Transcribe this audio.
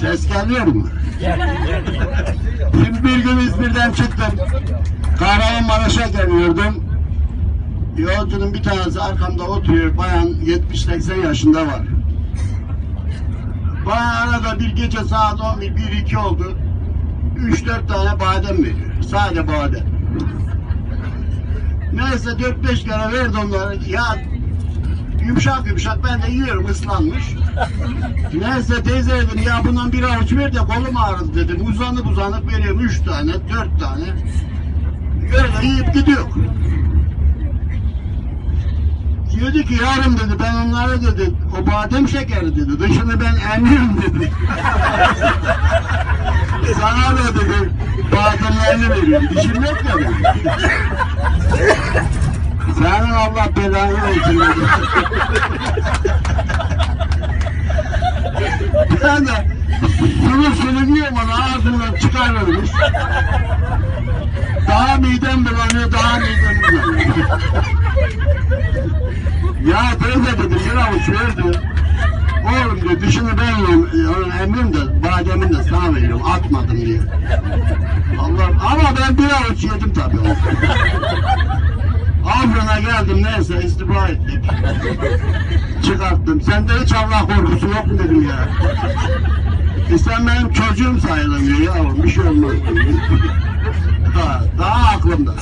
Ses geliyor mu? Şimdi bir gün İzmir'den çıktım. Kahramanmaraş'a geliyordum. Yolcunun bir tanesi arkamda oturuyor. Bayan 70-80 yaşında var. Bana arada bir gece saat 11, 1-2 oldu. 3-4 tane badem veriyor. Sade badem. Neyse 4-5 kere verdi onları. Ya yumuşak yumuşak ben de yiyorum ıslanmış. Neyse teyze dedim ya bundan bir avuç ver de kolum ağrıdı dedim. Uzanıp uzanıp veriyorum 3 tane 4 tane. Öyle yiyip gidiyor. Dedi ki yarım dedi ben onlara dedi o badem şekeri dedi dışını ben emiyorum dedi. Sana da dedi bademlerini veriyorum yok ya dedi. Allah belanı versin dedi. Sulu sulu diyorum ona ağzından çıkarırmış. Daha midem bulanıyor, daha midem bulanıyor. ya teyze dedim bir avuç ver diyor. Oğlum diyor dışını ben yiyorum, emrim de bademin de sana veriyorum, atmadım diye. Allah, ama ben bir avuç yedim tabii. Afyon'a geldim neyse istifa ettik. Çıkarttım. Sende hiç Allah korkusu yok mu dedim ya. E sen benim çocuğum sayılmıyor yavrum bir şey olmaz. daha, daha aklımda.